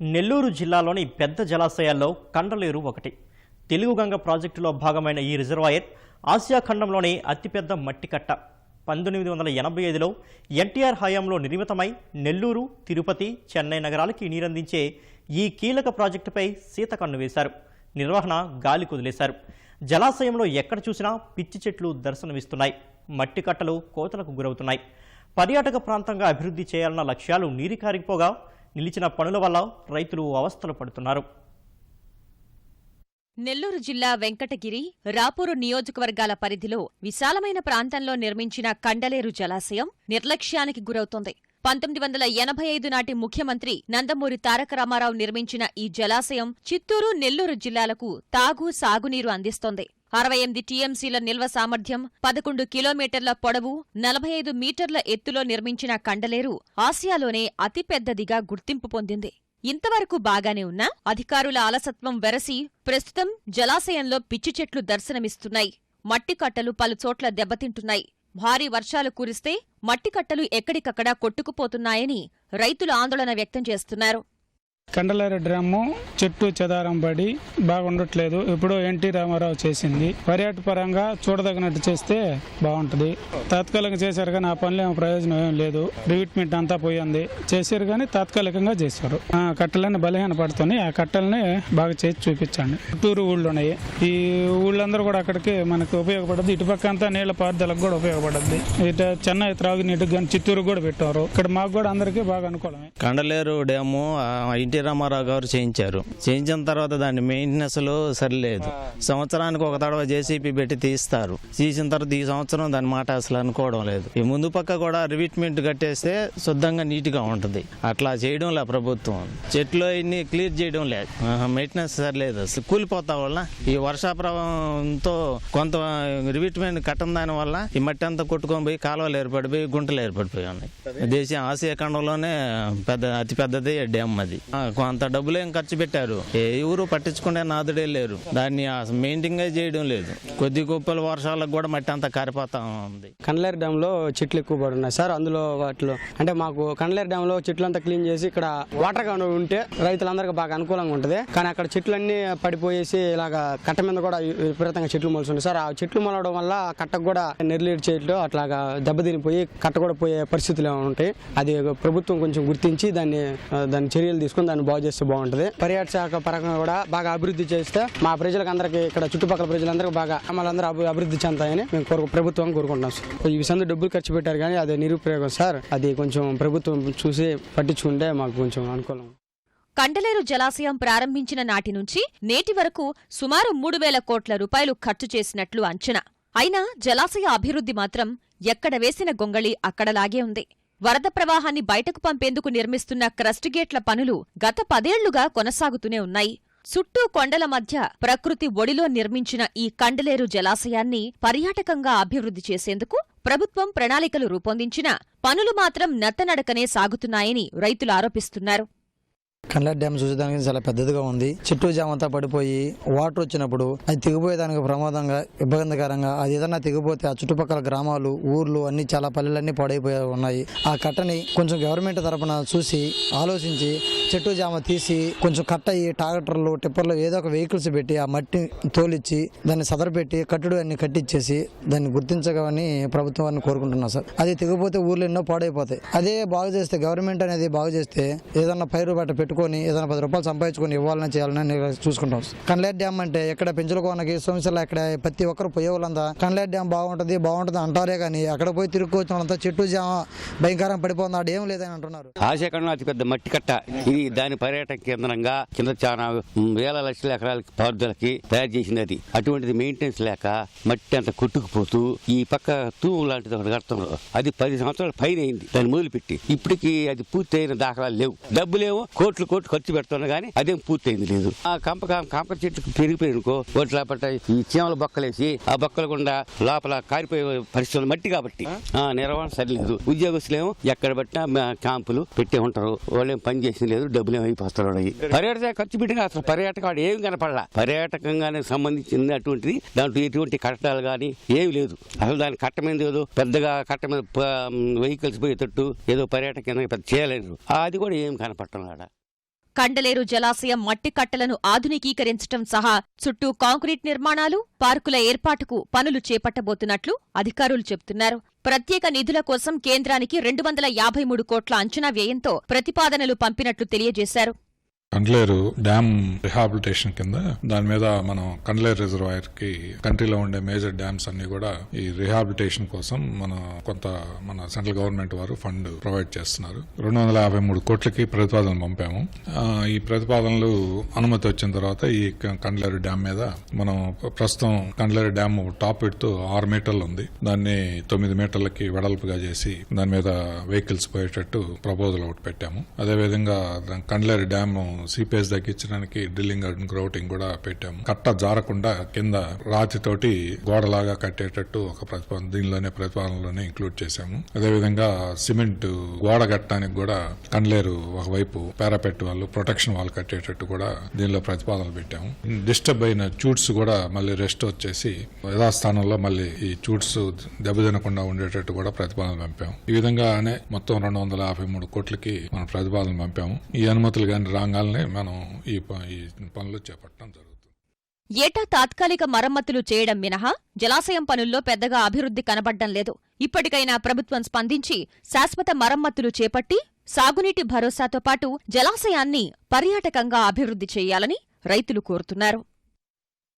నెల్లూరు జిల్లాలోని పెద్ద జలాశయాల్లో కండలేరు ఒకటి. తెలుగుగంగ ప్రాజెక్టులో భాగమైన ఈ రిజర్వాయర్ ఆసియా ఖండంలోని అతిపెద్ద మట్టి కట్ట పంతొమ్మిది వందల ఎనభై ఐదులో ఎన్టీఆర్ హయాంలో నిర్మితమై నెల్లూరు తిరుపతి చెన్నై నగరాలకి నీరందించే ఈ కీలక ప్రాజెక్టుపై సీత కన్ను వేశారు. నిర్వహణ గాలి కుదిలేశారు జలాశయంలో ఎక్కడ చూసినా పిచ్చి చెట్లు దర్శనమిస్తున్నాయి. మట్టి కట్టలు కోతలకు గురవుతున్నాయి. పర్యాటక ప్రాంతంగా అభివృద్ధి చేయాలన్న లక్ష్యాలు నీరు కారిపోగా నిలిచిన పనుల వల్ల రైతులు అవస్థలు పడుతున్నారు. నెల్లూరు జిల్లా వెంకటగిరి రాపూరు నియోజకవర్గాల పరిధిలో విశాలమైన ప్రాంతంలో నిర్మించిన కండలేరు జలాశయం నిర్లక్ష్యానికి గురవుతోంది. పంతొమ్మిది వందల ఎనభై ఐదు నాటి ముఖ్యమంత్రి నందమూరి తారక రామారావు నిర్మించిన ఈ జలాశయం చిత్తూరు నెల్లూరు జిల్లాలకు తాగు సాగునీరు అందిస్తోంది. అరవై ఎనిమిది టీఎంసీల నిల్వ సామర్థ్యం పదకొండు కిలోమీటర్ల పొడవు నలభై ఐదు మీటర్ల ఎత్తులో నిర్మించిన కండలేరు ఆసియాలోనే అతిపెద్దదిగా గుర్తింపు పొందింది. ఇంతవరకు బాగానే ఉన్నా? అధికారుల అలసత్వం వెరసి ప్రస్తుతం జలాశయంలో పిచ్చి చెట్లు దర్శనమిస్తున్నాయి. మట్టి కట్టలు పలుచోట్ల దెబ్బతింటున్నాయి. భారీ వర్షాలు కురిస్తే మట్టి కట్టలు ఎక్కడికక్కడ కొట్టుకుపోతున్నాయని రైతులు ఆందోళన వ్యక్తం చేస్తున్నారు. కండలేరు డ్రమ్ము చెట్టు చెదారం పడి బాగుండట్లేదు. ఇప్పుడు ఎన్టీ రామారావు చేసింది. పర్యాటక పరంగా చూడదగినట్టు చేస్తే బాగుంటది. తాత్కాలికంగా చేశారు కానీ ఆ పనులు ఏమో ప్రయోజనం ఏం లేదు. రివిట్మెంట్ అంతా పోయింది. చేశారు కానీ తాత్కాలికంగా చేశారు. ఆ కట్టలన్నీ బలహీన పడుతున్నాయి ఆ కట్టలని బాగా చేసి చూపించండి. చుట్టూరు ఊళ్ళు ఉన్నాయి. ఈ ఊళ్ళందరూ కూడా అక్కడికి మనకు ఉపయోగపడద్దు ఇటుపక్క అంతా నీళ్ళ పారుదలకు కూడా ఉపయోగపడద్ది. ఇటు చెన్నై త్రాగునీటికి కానీ చిత్తూరు కూడా పెట్టారు. ఇక్కడ మాకు కూడా అందరికీ బాగా అనుకూలమే. కండలేరు డ్యాము ఎన్టీ రామారావు గారు చేయించారు. చేయించిన తర్వాత దాని మెయింటెనెన్స్లో సరిలేదు. సంవత్సరానికి ఒక తడవ జేసీపీ పెట్టి తీస్తారు. తీసిన తర్వాత ఈ సంవత్సరం దాని మాట అసలు అనుకోవడం లేదు. ఈ ముందు పక్క కూడా రివిట్మెంట్ కట్టేస్తే శుద్ధంగా నీట్గా అట్లా చేయడం లే ప్రభుత్వం. చెట్లు ఇన్ని క్లియర్ చేయడం లేదు మెయింటెనెన్స్ సరిలేదు. అసలు కూలిపోతా వల్ల ఈ వర్షాప్రభావంతో కొంత రివిట్మెంట్ కట్టం దాని వల్ల ఈ మట్టి అంతా కొట్టుకొని పోయి కాలువలు ఏర్పడిపోయి గుంటలు ఏర్పడిపోయి ఉన్నాయి. దేశం ఆసియా ఖండంలోనే పెద్ద అతి పెద్దది డ్యామ్ అది. ఆ, కొంత డబ్బులు ఏం ఖర్చు పెట్టారు? ఏ ఊరు పట్టించుకునే నాదుడే లేరు. దాన్ని మెయింటైన్ చేయడం లేదు. కొద్ది గొప్పల వర్షాలకు కూడా మట్టి అంతా కారిపోతా ఉంది. కండలేరు డ్యామ్లో చెట్లు ఎక్కువ పడున్నాయి సార్ అందులో వాటిలో అంటే మాకు కండలేరు డ్యామ్లో చెట్లు అంతా క్లీన్ చేసి ఇక్కడ వాటర్గా ఉంటే రైతులందరికీ బాగా అనుకూలంగా ఉంటది. కానీ అక్కడ చెట్లన్నీ పడిపోయేసి ఇలాగా కట్ట మీద కూడా విపరీతంగా చెట్లు మొలుస్తుంది సార్ ఆ చెట్లు మొలవడం వల్ల కట్టకు కూడా నెర్లీడు చెట్లు అట్లాగా దెబ్బతినిపోయి కట్ట కూడా పోయే పరిస్థితులు ఉంటాయి. అది ప్రభుత్వం కొంచెం గుర్తించి దాన్ని దాని చర్యలు తీసుకుని దాన్ని బాగు చేస్తే బాగుంటది. పర్యాటక శాఖ పరంగా కూడా బాగా అభివృద్ధి చేస్తే మా ప్రజలకు అందరికీ ఇక్కడ చుట్టుపక్కల ప్రజలందరికీ బాగా మనందరూ అభివృద్ధి చెందుతాయని మేము కోరు ప్రభుత్వం కోరుకుంటున్నాం సార్. ఈ విషయంలో డబ్బులు ఖర్చు పెట్టారు కానీ అది నిరుపయోగం సార్. అది కొంచెం ప్రభుత్వం చూసి పట్టించుకుంటే మాకు కొంచెం అనుకూలం. కండలేరు జలాశయం ప్రారంభించిన నాటి నుంచి నేటి వరకు సుమారు మూడు వేల కోట్ల రూపాయలు ఖర్చు చేసినట్లు అంచనా. అయినా జలాశయ అభివృద్ధి మాత్రం ఎక్కడ వేసిన గొంగళి అక్కడలాగే ఉంది. వరద ప్రవాహాన్ని బయటకు పంపేందుకు నిర్మిస్తున్న క్రస్ట్ గేట్ల పనులు గత పదేళ్ళుగా కొనసాగుతూనే ఉన్నాయి. చుట్టూ కొండల మధ్య ప్రకృతి ఒడిలో నిర్మించిన ఈ కండలేరు జలాశయాన్ని పర్యాటకంగా అభివృద్ధి చేసేందుకు ప్రభుత్వం ప్రణాళికలు రూపొందించినా పనులు మాత్రం నత్తనడకనే సాగుతున్నాయని రైతులు ఆరోపిస్తున్నారు. కండ్లర్ డ్యామ్ చూసేదానికి చాలా పెద్దదిగా ఉంది. చెట్టు జామంతా పడిపోయి వాటర్ వచ్చినప్పుడు అది తెగిపోయేదానికి ప్రమాదంగా ఇబ్బందికరంగా. అది ఏదన్నా తెగిపోతే ఆ చుట్టుపక్కల గ్రామాలు ఊర్లు అన్ని చాలా పల్లెలన్నీ పాడైపోయి ఉన్నాయి. ఆ కట్టని కొంచెం గవర్నమెంట్ తరపున చూసి ఆలోచించి చెట్టు జామ తీసి కొంచెం కట్ట అయ్యి ట్రాక్టర్లు టిప్పర్లు ఏదో ఒక వెహికల్స్ పెట్టి ఆ మట్టి తోలిచ్చి దాన్ని సదరపెట్టి కట్టుడు అన్ని కట్టించేసి దాన్ని గుర్తించగలని ప్రభుత్వం వారిని కోరుకుంటున్నాం సార్. అది తెగిపోతే ఊర్లు ఎన్నో పాడైపోతాయి. అదే బాగు చేస్తే గవర్నమెంట్ అనేది బాగు చేస్తే ఏదన్నా పైరు బట్ట పెట్టుకొని ఏదైనా పది రూపాయలు సంపాదించుకొని ఇవ్వాలని చేయాలని చూసుకుంటాం. కన్లేట్ డ్యామ్ అంటే ఎక్కడ పెంచులకోనకి సోమశిల ఇక్కడ ప్రతి ఒక్కరు పోయే వాళ్ళంతా కన్లేట్ డ్యామ్ బాగుంటుంది బాగుంటుంది అంటారే కానీ అక్కడ పోయి తిరుక్కొచ్చిన వాళ్ళంతా చెట్టు జామ భయంకరం పడిపోతుంది ఆడ ఏం లేదని అంటున్నారు. ఆశయకంలో అతిపెద్ద మట్టి కట్ట. ఇది దాని పర్యాటక కేంద్రంగా కింద చాలా వేల లక్షల ఎకరాల పారుదలకి తయారు చేసింది అది. అటువంటిది మెయింటెనెన్స్ లేక మట్టి అంత కొట్టుకుపోతూ ఈ పక్క తూము లాంటిది ఒకటి కడుతున్నారు. అది పది సంవత్సరాల పైన అయింది. దాన్ని మొదలుపెట్టి ఇప్పటికీ అది పూర్తి అయిన దాఖలాలు లేవు. డబ్బులేమో కోట్లు కోట్లు ఖర్చు పెడుతున్నా కానీ అదేం పూర్తయింది లేదు. ఆ కంప కంప చెట్లు పెరిగిపోయినుకో ఓట్ల ఈ చీమల బొక్కలేసి ఆ బొక్కల గుండా లోపల కారిపోయే పరిస్థితులు మట్టి కాబట్టి ఆ? నిర్వహణ సరిలేదు. ఉద్యోగస్తులేమో ఎక్కడ పట్టినా క్యాంపులు పెట్టే ఉంటారు. వాళ్ళేం పని చేసింది లేదు డబ్బులు వాళ్ళకి. పర్యాటక ఖర్చు పెట్టిన అసలు పర్యాటక వాడు ఏమి కనపడలా. పర్యాటకంగానే సంబంధించింది అటువంటిది దాంట్లో ఎటువంటి కట్టడాలు కానీ ఏమి లేదు. అసలు దాని కట్ట మీద ఏదో పెద్దగా కట్ట మీద వెహికల్స్ పోయేటట్టు ఏదో పర్యాటక పెద్ద చేయలేరు. అది కూడా ఏం కనపడటం ఆడ కండలేరు జలాశయం మట్టి కట్టలను ఆధునికీకరించటం సహా చుట్టూ కాంక్రీట్ నిర్మాణాలు పార్కుల ఏర్పాటుకు పనులు చేపట్టబోతున్నట్లు అధికారులు చెబుతున్నారు. ప్రత్యేక నిధుల కోసం కేంద్రానికి రెండు వందల యాభై మూడు కోట్ల అంచనా వ్యయంతో ప్రతిపాదనలు పంపినట్లు తెలియజేశారు. కండ్లేరు డ్యామ్ రిహాబిలిటేషన్ కింద దాని మీద మనం కండ్లేరు రిజర్వాయర్కి కంట్రీలో ఉండే మేజర్ డ్యామ్స్ అన్ని కూడా ఈ రిహాబిలిటేషన్ కోసం మన కొంత మన సెంట్రల్ గవర్నమెంట్ వారు ఫండ్ ప్రొవైడ్ చేస్తున్నారు. రెండు వందల యాభై మూడు కోట్లకి ప్రతిపాదనలు పంపాము. ఈ ప్రతిపాదనలు అనుమతి వచ్చిన తర్వాత ఈ కండ్లేరు డ్యామ్ మీద మనం ప్రస్తుతం కండ్లేరు డ్యామ్ టాప్తో ఆరు మీటర్లు ఉంది. దాన్ని తొమ్మిది మీటర్లకి వెడల్పుగా చేసి దాని మీద వెహికల్స్ పోయేటట్టు ప్రపోజల్ ఒకటి పెట్టాము. అదేవిధంగా కండ్లేరు డ్యామ్ సిపిఎస్ తగ్గించడానికి డ్రిల్లింగ్ అండ్ గ్రౌటింగ్ కూడా పెట్టాము. కట్ట జారకుండా కింద రాతితోటి గోడలాగా కట్టేటట్టు ఒక ప్రతిపాదన దీనిలోనే ప్రతిపాదనలోనే ఇంక్లూడ్ చేశాము. అదేవిధంగా సిమెంట్ గోడ కట్టడానికి కూడా కండ్లేరు ఒకవైపు పారాపెట్ వాళ్ళు ప్రొటెక్షన్ వాల్ కట్టేటట్టు కూడా దీనిలో ప్రతిపాదనలు పెట్టాము. డిస్టర్బ్ అయిన చూట్స్ కూడా మళ్ళీ రెస్ట్ వచ్చేసి యథాస్థానంలో మళ్ళీ ఈ చూట్స్ దెబ్బతినకుండా ఉండేటట్టు కూడా ప్రతిపాదనలు పంపాము. ఈ విధంగానే మొత్తం రెండు వందల యాభై మూడు కోట్లకి మనం ప్రతిపాదనలు పంపాము. ఈ అనుమతులు కానీ రాగానే మనం ఈ ఈ పనులు చేపట్టడం జరుగుతుంది. ఏటా తాత్కాలిక మరమ్మతులు చేయడం మినహా జలాశయం పనుల్లో పెద్దగా అభివృద్ధి కనబడ్డం లేదు. ఇప్పటికైనా ప్రభుత్వం స్పందించి శాశ్వత మరమ్మతులు చేపట్టి సాగునీటి భరోసాతో పాటు జలాశయాన్ని పర్యాటకంగా అభివృద్ధి చేయాలని రైతులు కోరుతున్నారు.